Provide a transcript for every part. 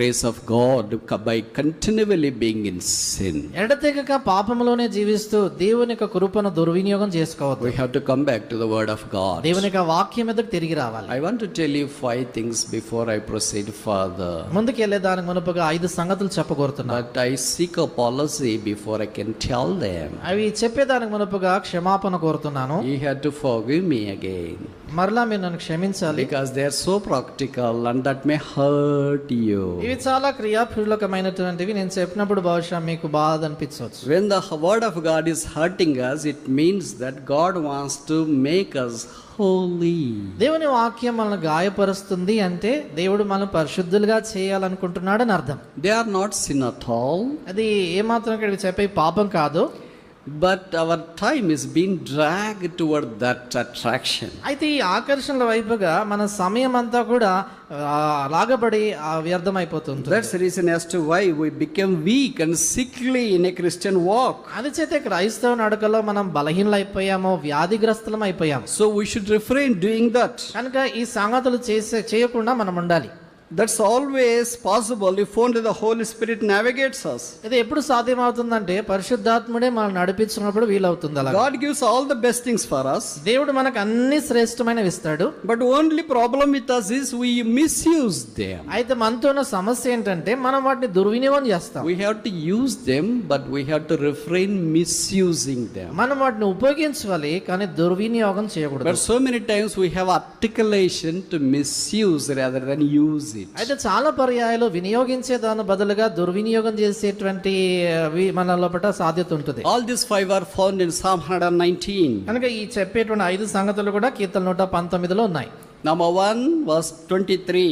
Grace of God by continually being in sin ఎడతెగక పాపములోనే జీవిస్తూ దేవుని యొక్క కృపను దుర్వినియోగం చేసుకోవద్దు. We have to come back to the word of God దేవుని వాక్యం మీదకి తిరిగి రావాలి. I want to tell you five things before I proceed further ముందుకు వెళ్ళే దానికి మునుపుగా ఐదు సంగతులు చెప్పగోరుతున్నా. But I seek apology before I can tell them అవి చెప్పే దానికి మునుపుగా క్షమాపణ కోరుతున్నాను. You have to forgive me again మరలా మీరు నన్ను క్షమించాలి because they are so practical and that may hurt you. ఇవి చాలా క్రియాపూర్వకమైనటువంటివి నేను చెప్పినప్పుడు బహుశా మీకు బాధ అనిపించవచ్చు When the Word of God is hurting us, it means that God wants to make us holy. దేవుని వాక్యం మనల్ని గాయపరుస్తుంది అంటే దేవుడు మనం పరిశుద్ధులుగా చేయాలనుకుంటున్నాడని అర్థం They are not sin at all, అది ఏమాత్రం ఇక్కడ చెప్పే పాపం కాదు but our time is been drag toward that attraction అయితే ఈ ఆకర్షణల వైపుగా మన సమయం అంతా కూడా లాగబడి వ్యర్థమైపోతుంది that's reason as to why we weak and sickly in a Christian walk అది చేతే క్రైస్తవ నడకలో మనం బలహీనలు అయిపోయాము వ్యాధిగ్రస్తులం అయిపోయాము so we should refrain doing that కనుక ఈ సంగతులు చేసే చేయకుండా మనం ఉండాలి. That's always possible if only the Holy Spirit navigates us ఇది ఎప్పుడు సాధ్యమవుతుందంటే పరిశుద్ధాత్ముడే మనం నడిపించినప్పుడు వీలవుతుంది అలా God gives all the best things for us దేవుడు మనకు అన్ని శ్రేష్టమైనవి ఇస్తాడు. But only problem with us is we misuse them అయితే మనతో ఉన్న సమస్య ఏంటంటే మనం వాటిని దుర్వినియోగం చేస్తాం. We have to use them but we have to refrain misusing them మనం వాటిని ఉపయోగించాలి కానీ దుర్వినియోగం చేయకూడదు. But so many times we have articulation to misuse rather than use it. అయితే చాలా పర్యాయాలు వినియోగించే దాని బదులుగా దుర్వినియోగం చేసేటువంటి అవి మన లోపల సాధ్యత ఉంటుంది All these five are found in Psalm 119. కనుక ఈ చెప్పేటువంటి ఐదు సంగతులు కూడా కీర్తన నూట పంతొమ్మిదిలో ఉన్నాయి Number one, verse 23.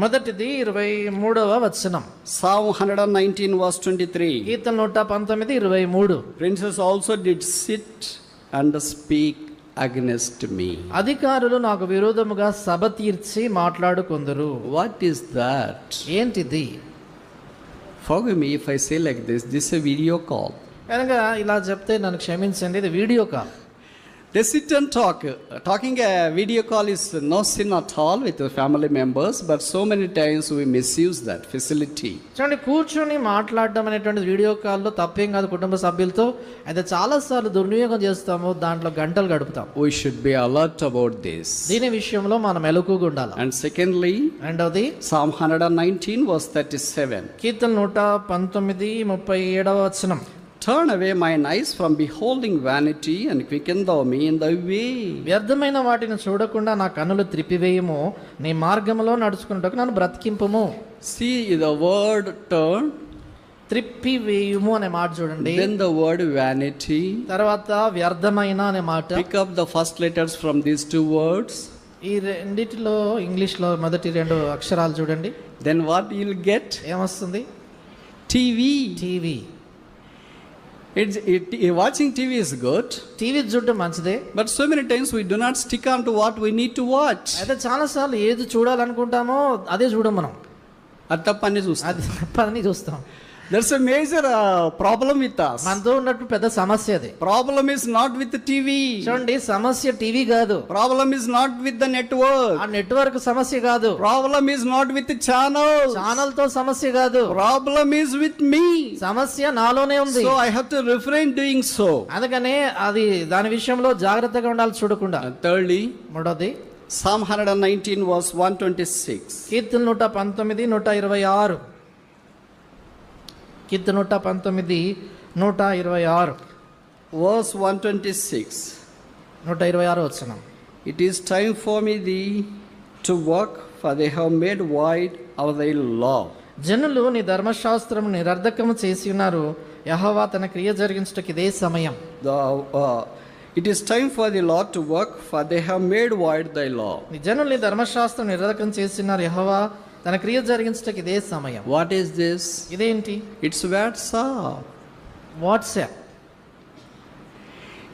మొదటిది ఇరవై మూడవ వచనం Psalm 119, verse 23. కీర్తన నూట పంతొమ్మిది ఇరవై మూడు Princes also did sit and speak against me. అధికారులు నాకు విరోధముగా సభ తీర్చి మాట్లాడుకుందరు What is that? ఏంటిది Forgive me if I say like this. This is a video call. కనుక ఇలా చెప్తే నన్ను క్షమించండి ఇది video call They sit and talk. Talking a video call is no sin at all with the family members, but so many times we misuse that facility. చూడండి కూర్చొని మాట్లాడడం అనేటువంటి వీడియో కాల్లో తప్పేం కాదు కుటుంబ సభ్యులతో అయితే చాలాసార్లు దుర్వినియోగం చేస్తాము దాంట్లో గంటలు గడుపుతాం We should be alert about this. దీని విషయంలో మనం మెలకుగా ఉండాలి And secondly, రెండవది Psalm 119, verse 37. కీర్తన నూట పంతొమ్మిది ముప్పై ఏడవ వచనం Turn away mine eyes from beholding vanity and quicken thou me in thy way. వ్యర్థమైన వాటిని చూడకుండా నా కన్నులు త్రిప్పివేయము నీ మార్గంలో నడుచుకున్నట్టుకు నన్ను బ్రతికింపుము See the word turn, త్రిప్పివేయుము అనే మాట చూడండి then the word vanity. తర్వాత వ్యర్థమైన అనే మాట Pick up the first letters from these two words. ఈ రెండిటిలో ఇంగ్లీష్లో మొదటి రెండు అక్షరాలు చూడండి Then what you'll get? ఏమొస్తుంది TV. TV it's it watching TV is good TV చూడటం మంచిదే. But so many times we do not stick on to what we need to watch అయితే చాలా సార్లు ఏది చూడాలనుకుంటామో అదే చూడం మనం. అది తప్ప అన్ని చూస్తాం. అది తప్ప అన్ని చూస్తాం. That's a major problem with us మనతో ఉన్నట్టు పెద్ద సమస్య అది. Problem is not with TV చూడండి సమస్య టీవీ కాదు. Problem is not with the network ఆ నెట్వర్క్ సమస్య కాదు. Problem is not with channel ఛానల్తో సమస్య కాదు. ప్రాబ్లమ్ ఇస్ విత్ మీ సమస్య నాలోనే ఉంది. So I have to refrain doing so అందుకనే అది దాని విషయంలో జాగ్రత్తగా ఉండాలి చూడకుండా. థర్డ్లీ మూడోది psalm hundred and nineteen was one twenty six కీర్తన నూట పంతొమ్మిది నూట ఇరవై ఆరు. కీర్తి నూట పంతొమ్మిది నూట ఇరవై ఆరు. వర్స్ వన్ ట్వంటీ సిక్స్ నూట ఇరవై ఆరు వచ్చిన it is time for me the to work for they have made void our thy law జనులు నీ ధర్మశాస్త్రం నిరర్ధకము చేసి ఉన్నారు. యహోవా తన క్రియ జరిగించటకు ఇదే సమయం. It is time for the law to work for they have made void the law నీ జనులు నీ ధర్మశాస్త్రం నిరర్ధకం చేసి ఉన్నారు. యహోవా తన క్రియ జరిగించటకి ఇదే సమయం What is this? ఇదేంటి It's WhatsApp. WhatsApp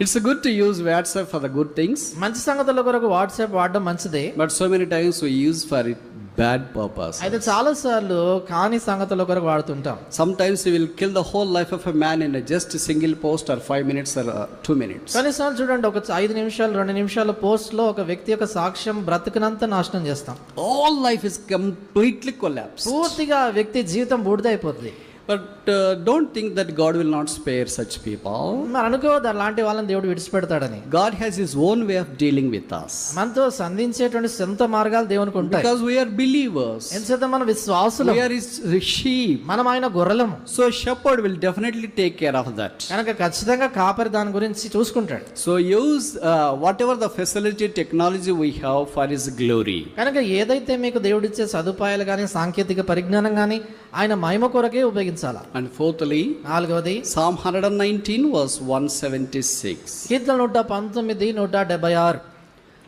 it's good to use WhatsApp for the good things మంచి సంగతుల కొరకు వాట్సాప్ వాడడం మంచిదే. But so many times we use for it bad purpose అయితే చాలా సార్లు కాని సంగతుల కొరకు వాడుతుంటాం. Sometimes will kill the whole life of a man in just single post or five minutes or two minutes కొన్నిసార్లు చూడండి ఒక ఐదు నిమిషాలు రెండు నిమిషాల పోస్ట్లో ఒక వ్యక్తి యొక్క సాక్ష్యం బ్రతకనంత నాశనం చేస్తాం. All life is completely collapse పూర్తిగా వ్యక్తి జీవితం బూడిదైపోతుంది but don't think that God will not spare such people మరి అనుకోవద్దు అలాంటి వాళ్ళని దేవుడు విడిచిపెడతాడని. God has his own way of dealing with us మనతో సంధించేటువంటి సొంత మార్గాలు దేవునికి ఉంటాయి. బికాజ్ వి ఆర్ బిలీవర్స్ ఎంతసేత మన విశ్వాసులు? వి ఆర్ హిస్ రిషి మనం ఆయన గొర్రెలము. So shepherd will definitely take care of that కనుక ఖచ్చితంగా కాపరి దాని గురించి చూసుకుంటాడు. So use whatever the facility technology we have for his glory కనుక ఏదైతే మీకు దేవుడిచ్చే సదుపాయాలు కానీ సాంకేతిక పరిజ్ఞానం కానీ ఆయన మహిమ కొరకే ఉపయోగించాలా And fourthly, నాలుగవది Psalm 119 verse 176. కీర్తన నూట పంతొమ్మిది నూట డెబ్బై ఆరు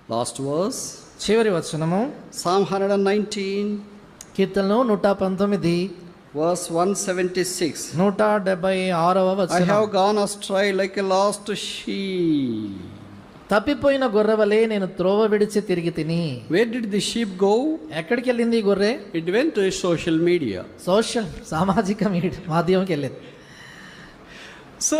Last verse. చివరి వచనము Psalm 119 కీర్తనలు నూట పంతొమ్మిది verse 176. నూట డెబ్బై ఆరవ I వచనం have gone astray like a తప్పిపోయిన గొర్రెవలే నేను త్రోవ విడిచి తిరిగి తిని Where did the sheep go? ఎక్కడికి వెళ్ళింది ఈ గొర్రె It went to social media. Social సామాజిక మీడియా మాధ్యమంకి వెళ్ళింది So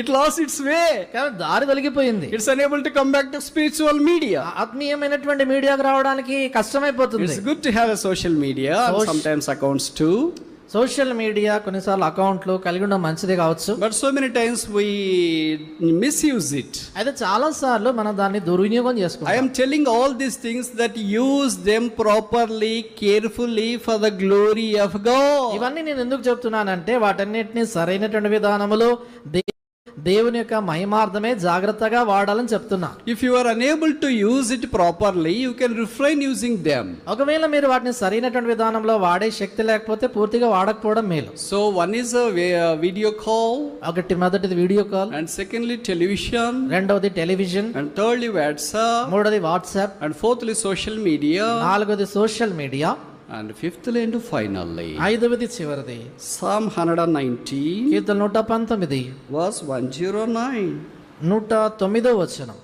it lost its way. కానీ దారి తొలగిపోయింది It's unable to come back to spiritual media. ఆత్మీయమైనటువంటి మీడియాకు రావడానికి కష్టమైపోతుంది It's good to have a social media and Soc- sometimes accounts too. Social media కొన్నిసార్లు అకౌంట్లు కలిగి ఉండడం మంచిది కావచ్చు. But so many times we misuse it అయితే చాలా సార్లు మనం దాన్ని దుర్వినియోగం చేసుకోవచ్చు I'm telling all these things that use them properly carefully for the glory of God ఇవన్నీ నేను ఎందుకు చెప్తున్నానంటే వాటన్నిటిని సరైనటువంటి విధానములో దే దేవుని యొక్క మహిమార్థమే జాగ్రత్తగా వాడాలని చెప్తున్నా. If you are unable to use it properly you can refrain using them ఒకవేళ మీరు వాటిని సరైనటువంటి విధానంలో వాడే శక్తి లేకపోతే పూర్తిగా వాడకపోవడం మేలు. So one is video call ఒకటి మొదటిది video call. And secondly television రెండవది టెలివిజన్. అండ్ థర్డ్లీ వాట్సాప్ మూడోది WhatsApp. And fourthly social media నాలుగోది social media. And fifthly, and finally, ఐదవది చివరిది Psalm 119, కీర్తన నూట పంతొమ్మిది verse 109. నూట తొమ్మిదో వచనం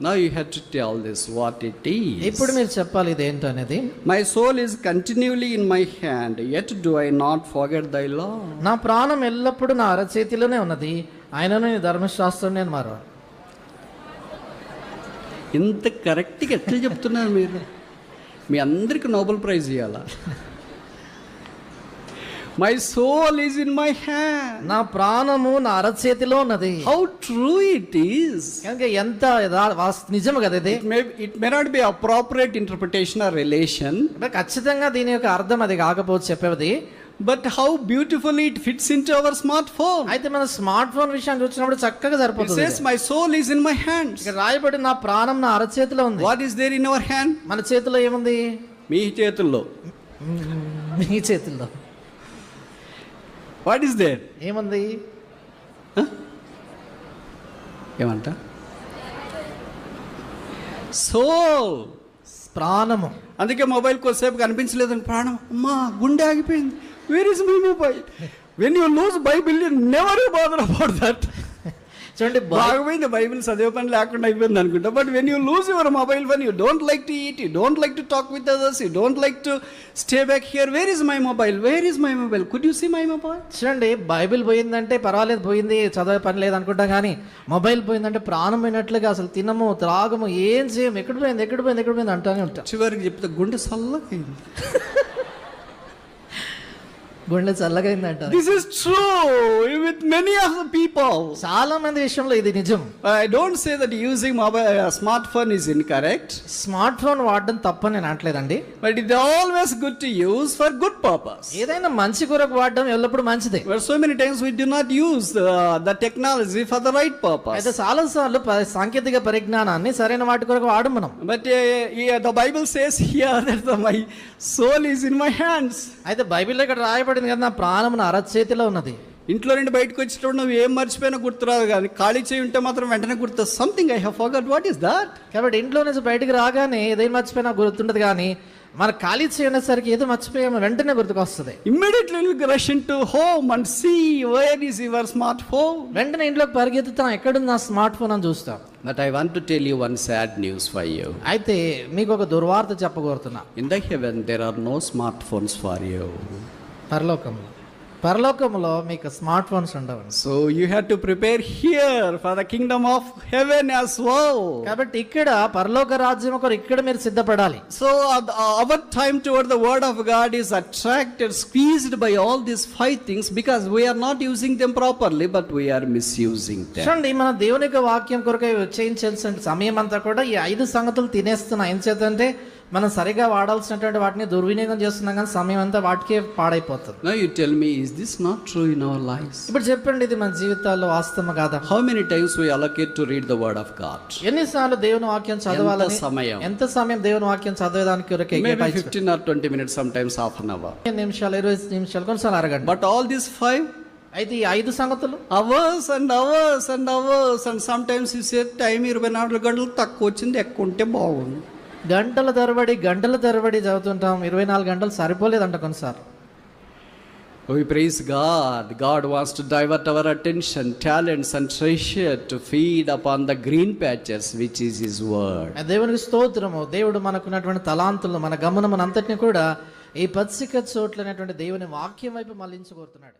Now you have to tell this what it ఇప్పుడు is. మీరు చెప్పాలి ఇదేంటో అనేది My soul is continually in my hand, yet do I not forget thy law. నా ప్రాణం ఎల్లప్పుడూ నా అరచేతిలోనే ఉన్నది ఆయనను నీ ధర్మశాస్త్రం నేను మారు ఇంత కరెక్ట్గా ఎట్లా చెప్తున్నారు మీరు మీ అందరికి నోబెల్ ప్రైజ్ ఇవ్వాలా my soul is in my hand నా ప్రాణము నా అరచేతిలో ఉన్నది. హౌ ట్రూ ఇట్ ఈస్ కనుక ఎంత నిజము కదా ఇది? It may it may not be appropriate interpretation or relation ఖచ్చితంగా దీని యొక్క అర్థం అది కాకపోతే చెప్పేది but how beautifully it fits into our smart phone అయితే మన స్మార్ట్ ఫోన్ విషయాన్ని చూసినప్పుడు చక్కగా సరిపోతుంది. Says my soul is in my hands ఇక్కడ రాయబడి నా ప్రాణం నా అరచేతిలో ఉంది. What is there in our hand మన చేతిలో ఏముంది? మీ చేతుల్లో. మీ చేతుల్లో. వాట్ ఈస్ దేర్ ఏముంది? ఏమంట? సోల్ ప్రాణము. అందుకే మొబైల్ కొద్దిసేపు కనిపించలేదని ప్రాణం. అమ్మా గుండె ఆగిపోయింది. Where is my mobile when you lose Bible you never bother about that చూడండి బాగుపోయింది బైబిల్ చదివే పని లేకుండా అయిపోయింది అనుకుంటా. But when you lose your mobile phone you don't like to eat you don't like to talk with others you don't like to stay back here where is my mobile where is my mobile could you see my mobile చూడండి Bible పోయిందంటే పర్వాలేదు పోయింది చదివే పని లేదు అనుకుంటాం కానీ mobile పోయిందంటే ప్రాణం పోయినట్లుగా అసలు తినము త్రాగము ఏం చేయం ఎక్కడ పోయింది ఎక్కడ పోయింది ఎక్కడ పోయింది అంటానే ఉంటాం చివరికి చెప్తే గుండె అయింది. గుండె చల్లగైందంట. This is true with many of the people చాలా మంది విషయంలో ఇది నిజం. I don't say that using mobile smart phone is incorrect smart phone వాడడం తప్పని నేను అనట్లేదండి. But it always good to use for good purpose ఏదైనా మంచి కొరకు వాడడం ఎల్లప్పుడు మంచిదే. వర్ so many times we do not use the technology for the right purpose అయితే చాలా సార్లు సాంకేతిక పరిజ్ఞానాన్ని సరైన వాటి కొరకు వాడం మనం. But the Bible says here that my soul is in my hands అయితే బైబిల్ ఇక్కడ రాయబడి రాయబడింది కదా నా ప్రాణం నా అరచేతిలో ఉన్నది. ఇంట్లో నుండి బయటకు వచ్చేటప్పుడు నువ్వు ఏం మర్చిపోయినా గుర్తురాదు కానీ ఖాళీ చేయి ఉంటే మాత్రం వెంటనే గుర్తు. Something I forgot what is that కాబట్టి ఇంట్లో నుంచి బయటికి రాగానే ఏదైనా మర్చిపోయినా గుర్తుండదు కానీ మన ఖాళీ చేయనేసరికి ఏదో మర్చిపోయాము వెంటనే గుర్తుకొస్తుంది. Immediately we'll rush into home and see where is your smartphone. వెంటనే ఇంట్లోకి పరిగెత్తుతాం ఎక్కడుంది నా స్మార్ట్ ఫోన్ అని చూస్తాం. But I want to tell you one sad news for you. అయితే మీకు ఒక దుర్వార్త చెప్పగోరుతున్నా. In the heaven, there are no smartphones for you. పరలోకంలో పరలోకంలో మీకు స్మార్ట్ ఫోన్స్ ఉండవండి. So you have to prepare here for the kingdom of heaven as well కాబట్టి ఇక్కడ పరలోక రాజ్యం ఒకరు ఇక్కడ మీరు సిద్ధపడాలి. So our time toward the word of God is attracted squeezed by all this five things because we are not using them properly but we miss using చూడండి మన దేవునిక వాక్యం కొరకై ఉచ్చరించాల్సిన సమయం అంతా కూడా ఈ ఐదు సంగతులు తినేస్తున్నాయి ఏం చేతంటే మనం సరిగా వాడాల్సినటువంటి వాటిని దుర్వినియోగం చేస్తున్నాం కానీ సమయం అంతా వాటికే పాడైపోతుంది Now you tell me, is this not true in our lives? ఇప్పుడు చెప్పండి ఇది మన జీవితాల్లో వాస్తవం కాదా How many times we allocate to read the word of God? ఎన్నిసార్లు దేవుని వాక్యం చదవాలని ఎంత సమయం? ఎంత సమయం దేవుని వాక్యం చదవడానికి కొరకే Maybe కేటాయించు? 15 or 20 minutes, sometimes half an hour. పదిహేను నిమిషాలు ఇరవై నిమిషాలు కొన్నిసార్లు అరగంట But all these five అయితే ఈ ఐదు సంగతులు hours and hours and hours and some times ఈ సే టైం ఇరవై నాలుగు గంటలు తక్కువ వచ్చింది ఎక్కువ ఉంటే బాగుంది గంటల తరబడి గంటల తరబడి చదువుతుంటాం ఇరవై నాలుగు గంటలు సరిపోలేదంట కొన్నిసార్లు We praise God. God wants to divert our attention, talents, and treasure to feed upon the green patches, which is His word. దేవునికి స్తోత్రము దేవుడు మనకున్నటువంటి తలాంతులు మన గమనమునంతటిని కూడా ఈ పచ్చిక చోట్లనేటువంటి దేవుని వాక్యం వైపు మళ్ళించగోరుతున్నాడు